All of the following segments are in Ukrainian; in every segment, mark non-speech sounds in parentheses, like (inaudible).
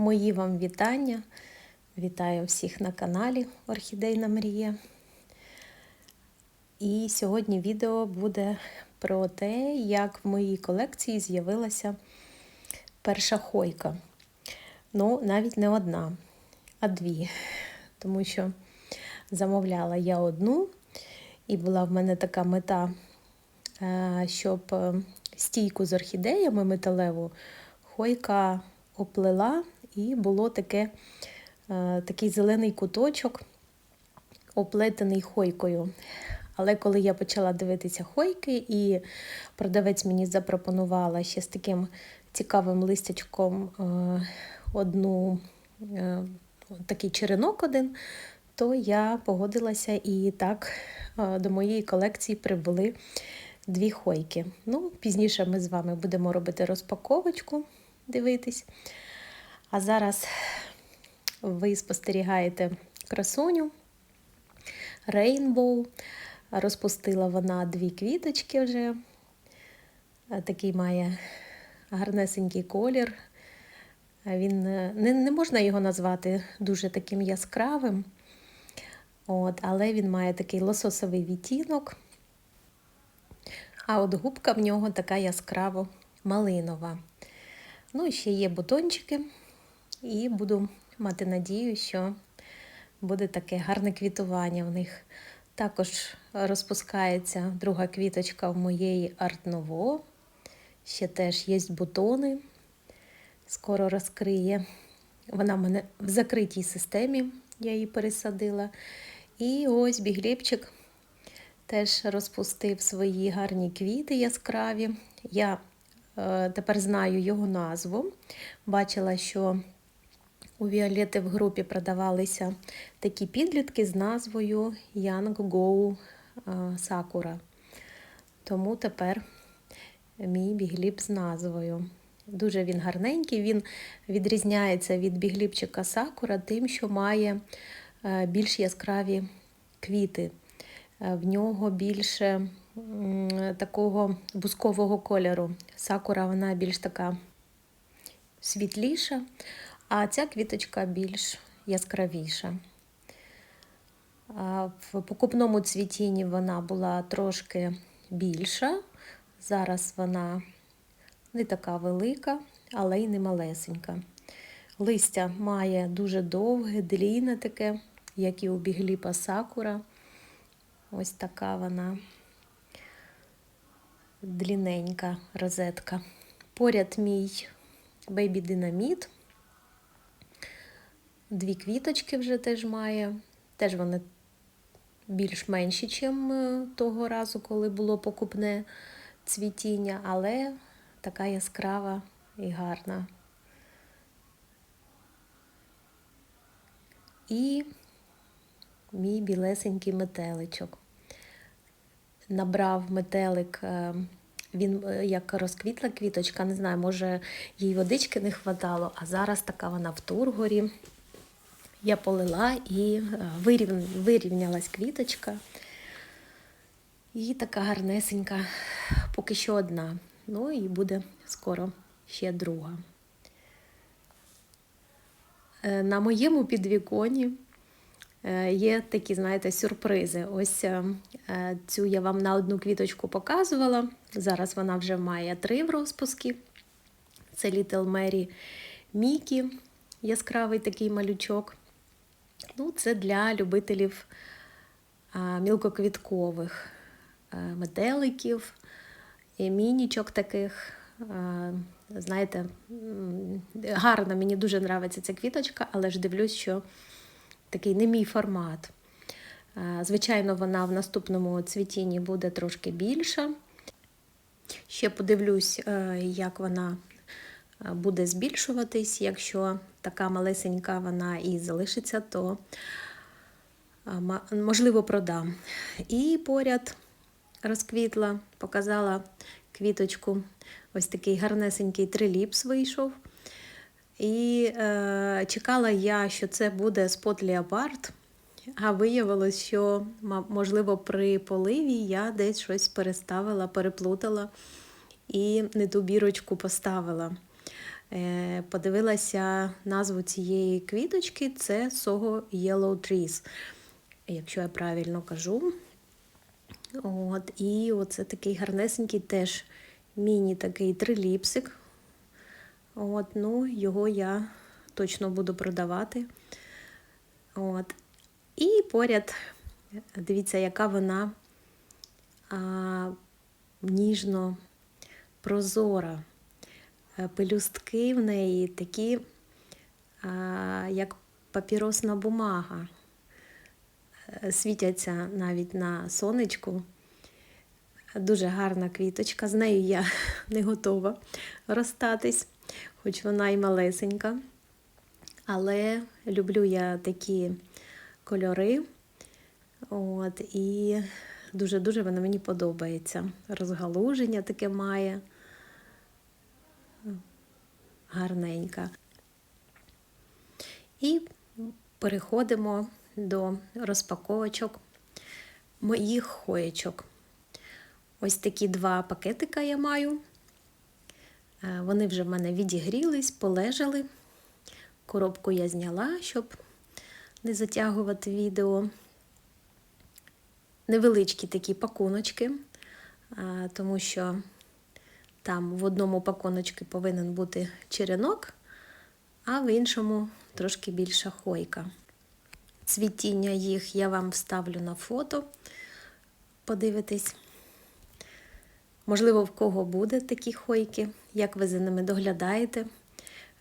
Мої вам вітання. Вітаю всіх на каналі Орхідейна Мрія. І сьогодні відео буде про те, як в моїй колекції з'явилася перша хойка. Ну, навіть не одна, а дві. Тому що замовляла я одну, і була в мене така мета, е, щоб е, стійку з орхідеями металеву хойка оплела, і було таке, е, такий зелений куточок, оплетений хойкою. Але коли я почала дивитися хойки, і продавець мені запропонувала ще з таким цікавим листячком е, одну е, такий черенок один, то я погодилася і так до моєї колекції прибули дві хойки. Ну, Пізніше ми з вами будемо робити розпаковочку, дивитись. А зараз ви спостерігаєте красуню Рейнбоу. Розпустила вона дві квіточки вже. Такий має гарнесенький колір. Він не, не можна його назвати дуже таким яскравим, От, але він має такий лососовий відтінок. А от губка в нього така яскраво малинова. Ну, і ще є бутончики, і буду мати надію, що буде таке гарне квітування в них. Також розпускається друга квіточка в моєї артново. Ще теж є бутони, скоро розкриє. Вона в мене в закритій системі, я її пересадила. І ось бігліпчик теж розпустив свої гарні квіти яскраві. Я е, тепер знаю його назву. Бачила, що у Віолети в групі продавалися такі підлітки з назвою Young Go Sakura. Тому тепер мій бігліп з назвою. Дуже він гарненький, він відрізняється від бігліпчика Сакура тим, що має е, більш яскраві квіти. Е, в нього більше такого бускового кольору. Сакура вона більш така світліша, а ця квіточка більш яскравіша. В покупному цвітінні вона була трошки більша. Зараз вона не така велика, але й не малесенька. Листя має дуже довге, длінне таке, як і у бігліпа сакура. Ось така вона длінненька розетка. Поряд мій бейбі динаміт. Дві квіточки вже теж має. Теж вони більш менші, ніж того разу, коли було покупне цвітіння, але така яскрава і гарна. І мій білесенький метеличок. Набрав метелик, е, він е, як розквітла квіточка, не знаю, може їй водички не хватало, а зараз така вона в тургорі. Я полила і е, вирівнялась квіточка. І така гарнесенька, поки що одна. Ну і буде скоро ще друга. На моєму підвіконі Е, є такі, знаєте, сюрпризи. Ось е, цю я вам на одну квіточку показувала. Зараз вона вже має три в розпуску. Це Little Mary Мікі, яскравий такий малючок. Ну, Це для любителів мілкоквіткових метеликів, мінічок таких. Знаєте, гарно, мені дуже подобається ця квіточка, але ж дивлюсь, що такий не мій формат. Звичайно, вона в наступному цвітінні буде трошки більша. Ще подивлюсь, е, як вона е, буде збільшуватись. Якщо така малесенька вона і залишиться, то можливо продам. І поряд розквітла, показала квіточку, ось такий гарнесенький триліпс вийшов. І е, чекала я, що це буде спот Леопард, а виявилось, що, можливо, при поливі я десь щось переставила, переплутала і не ту бірочку поставила. Е, Подивилася назву цієї квіточки це Soho Yellow Trees, якщо я правильно кажу. От, І оце такий гарнесенький теж міні такий триліпсик. От, ну, Його я точно буду продавати. От. І поряд, дивіться, яка вона а, ніжно прозора. Е, Пелюстки в неї такі, як папіросна бумага. Е, Світяться навіть на сонечку. Дуже гарна квіточка. З нею я (laughs) не готова розстатись, хоч вона і малесенька. Але люблю я такі кольори. От, і дуже-дуже вона мені подобається. Розгалуження таке має. Гарненька. І переходимо до розпаковочок моїх хоєчок. Ось такі два пакетика я маю. Е, Вони вже в мене відігрілись, полежали. Коробку я зняла, щоб не затягувати відео. Невеличкі такі пакуночки, е, тому що там в одному пакуночку повинен бути черенок, а в іншому трошки більша хойка. Цвітіння їх я вам вставлю на фото. Подивитись. Можливо, в кого буде такі хойки, як ви за ними доглядаєте.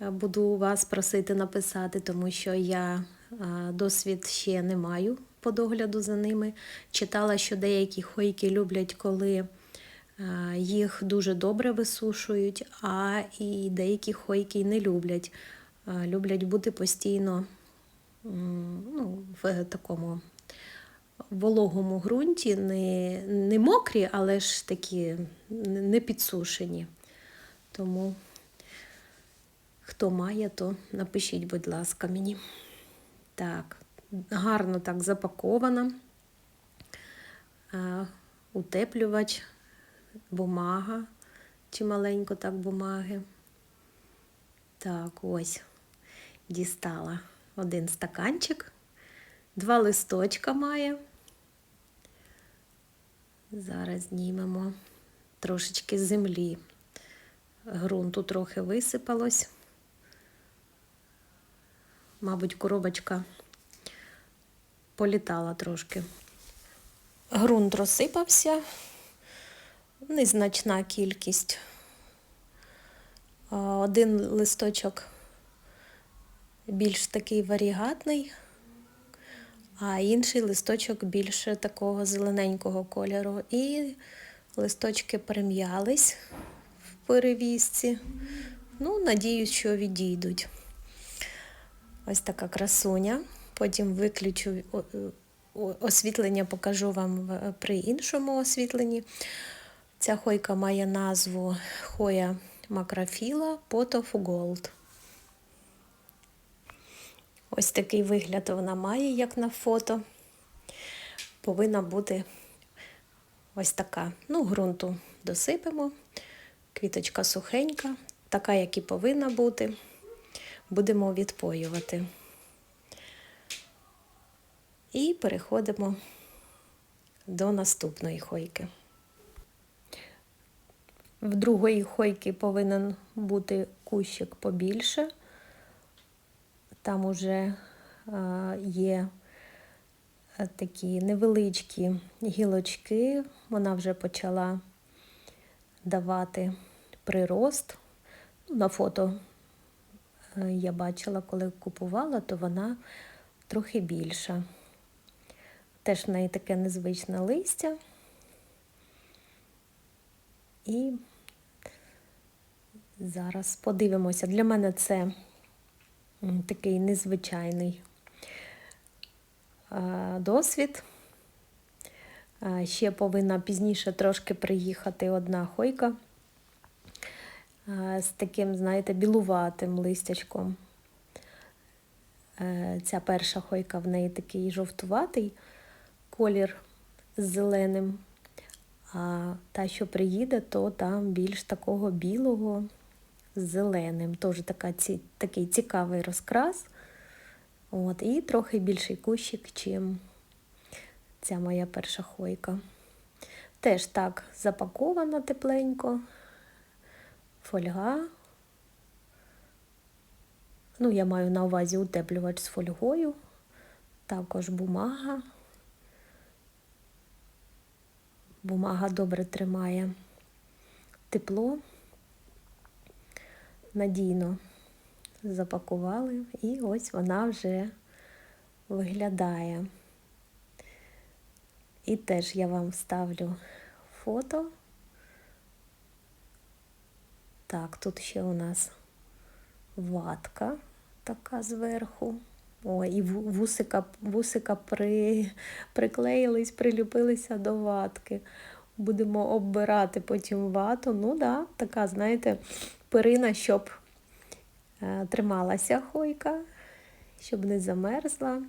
Е, Буду вас просити написати, тому що я е, досвід ще не маю по догляду за ними. Читала, що деякі хойки люблять, коли їх дуже добре висушують, а і деякі хойки не люблять. Е, Люблять бути постійно ну, в такому вологому ґрунті, не, не мокрі, але ж такі не підсушені. Тому, хто має, то напишіть, будь ласка, мені. Так, гарно так запакована. А, утеплювач, бумага, чи маленько так бумаги. Так, ось дістала один стаканчик. Два листочка має. Зараз знімемо трошечки землі. Грунту трохи висипалось. Мабуть, коробочка політала трошки. Грунт розсипався, незначна кількість. Один листочок більш такий варігатний, а інший листочок більше такого зелененького кольору. І листочки прим'ялись в перевізці. Ну, надіюсь, що відійдуть. Ось така красуня. Потім виключу освітлення, покажу вам при іншому освітленні. Ця хойка має назву Хоя Макрофіла Pot of Gold. Ось такий вигляд вона має, як на фото. Повинна бути ось така. Ну, ґрунту досипемо. Квіточка сухенька, така, як і повинна бути. Будемо відпоювати. І переходимо до наступної хойки. В другої хойки повинен бути кущик побільше. Там уже е, є е, такі невеличкі гілочки. Вона вже почала давати прирост. Ну, На фото е, я бачила, коли купувала, то вона трохи більша. Теж в неї таке незвичне листя. І зараз подивимося. Для мене це такий незвичайний досвід. Ще повинна пізніше трошки приїхати одна хойка з таким, знаєте, білуватим листячком. Е, Ця перша хойка в неї такий жовтуватий колір з зеленим. А та, що приїде, то там більш такого білого, з зеленим. Теж така, ці, такий цікавий розкрас. От, і трохи більший кущик, чим ця моя перша хойка. Теж так запакована тепленько, фольга. Ну, я маю на увазі утеплювач з фольгою, також бумага. Бумага добре тримає тепло, надійно запакували, і ось вона вже виглядає. І теж я вам ставлю фото. Так, тут ще у нас ватка така зверху. О, і вусика вусика при, приклеїлись, прилюпилися до ватки. Будемо оббирати потім вату. Ну, да, така, знаєте, перина, щоб е, трималася хойка, щоб не замерзла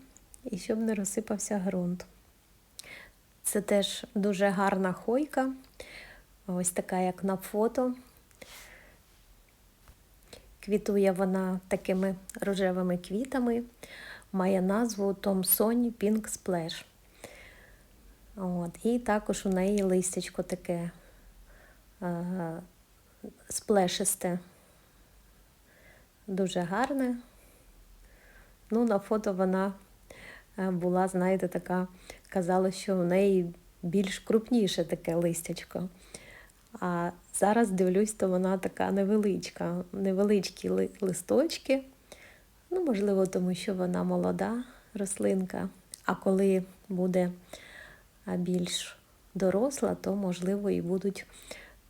і щоб не розсипався ґрунт. Це теж дуже гарна хойка, ось така, як на фото. Квітує вона такими рожевими квітами, має назву Thomson Pink Splash. От, І також у неї листячко таке е, сплешисте, дуже гарне. Ну, На фото вона е, була, знаєте, така, казала, що в неї більш крупніше таке листячко. А зараз дивлюсь, то вона така невеличка, невеличкі листочки. Ну, можливо, тому що вона молода рослинка. А коли буде більш доросла, то, можливо, і будуть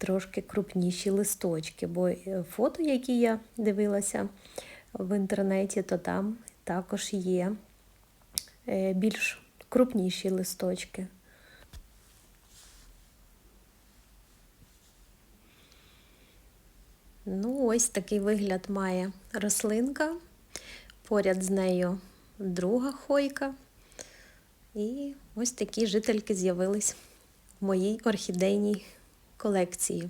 трошки крупніші листочки. Бо е, фото, які я дивилася в інтернеті, то там також є е, більш крупніші листочки. Ну, ось такий вигляд має рослинка. Поряд з нею друга хойка. І ось такі жительки з'явились в моїй орхідейній колекції.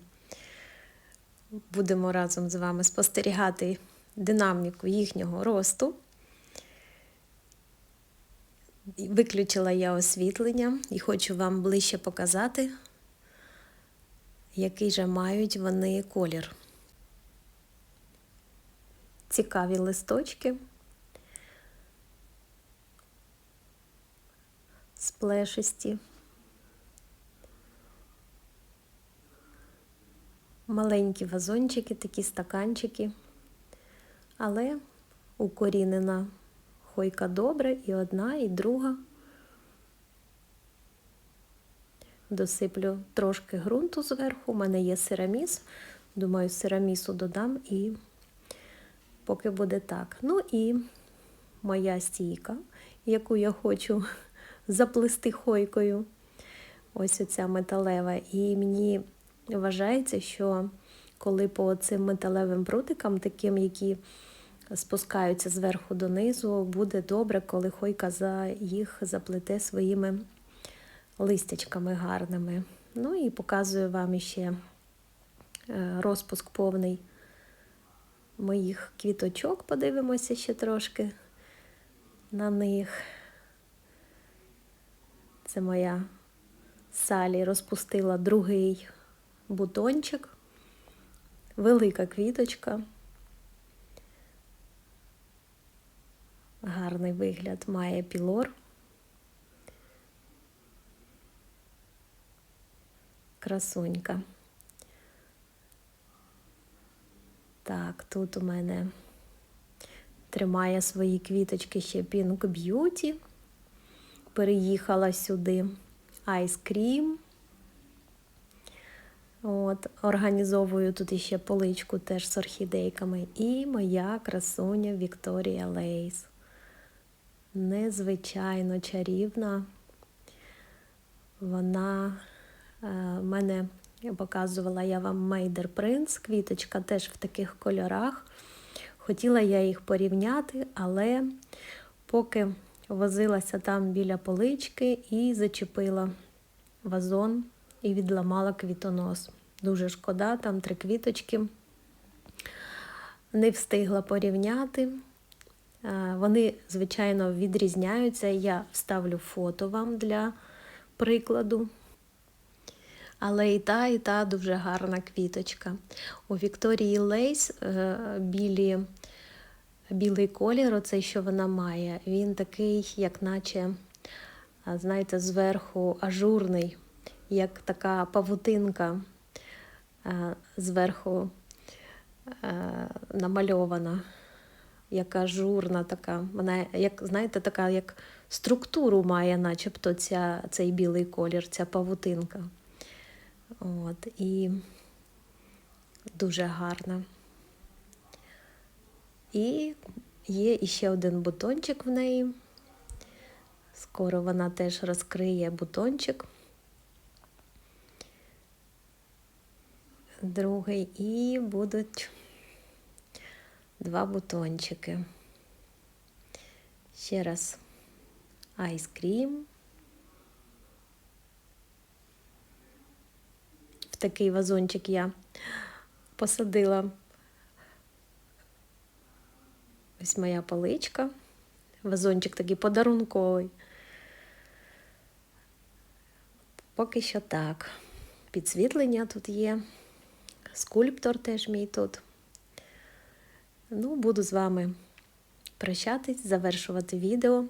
Будемо разом з вами спостерігати динаміку їхнього росту. Виключила я освітлення і хочу вам ближче показати, який же мають вони колір цікаві листочки, сплешисті, маленькі вазончики, такі стаканчики, але укорінена хойка добре і одна, і друга. Досиплю трошки ґрунту зверху, у мене є сираміс. Думаю, сирамісу додам і поки буде так. Ну і моя стійка, яку я хочу (laughs) заплести хойкою. Ось оця металева. І мені вважається, що коли по цим металевим прутикам, таким, які спускаються зверху донизу, буде добре, коли хойка за їх заплете своїми листячками гарними. Ну і показую вам ще е, розпуск повний моїх квіточок, подивимося ще трошки на них. Це моя Салі розпустила другий бутончик, велика квіточка. Гарний вигляд має пілор. Красунька. Так, тут у мене тримає свої квіточки ще Pink Beauty. Переїхала сюди Ice Cream. От, Організовую тут іще поличку теж з орхідейками. І моя красуня Вікторія Лейс. Незвичайно чарівна. Вона е, мене показувала я вам Мейдер Принц, квіточка теж в таких кольорах. Хотіла я їх порівняти, але поки возилася там біля полички і зачепила вазон і відламала квітонос. Дуже шкода, там три квіточки. не встигла порівняти. Е, Вони, звичайно, відрізняються. Я вставлю фото вам для прикладу. Але і та, і та дуже гарна квіточка. У Вікторії Лейс е, білі, білий колір, оцей, що вона має, він такий, як наче, знаєте, зверху ажурний, як така павутинка е, зверху е, намальована, як ажурна така. Вона, як, знаєте, така як структуру має, начебто ця, цей білий колір, ця павутинка. От, і дуже гарна. І є іще один бутончик в неї. Скоро вона теж розкриє бутончик. Другий, і будуть два бутончики. Ще раз айскрім. В такий вазончик я посадила. Ось моя поличка. Вазончик такий подарунковий. Поки що так. Підсвітлення тут є. Скульптор теж мій тут. Ну, буду з вами прощатись, завершувати відео.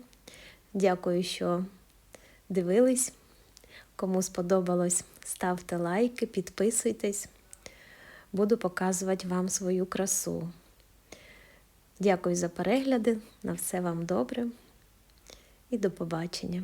Дякую, що дивились. Кому сподобалось, ставте лайки, підписуйтесь. Буду показувати вам свою красу. Дякую за перегляди. На все вам добре і до побачення.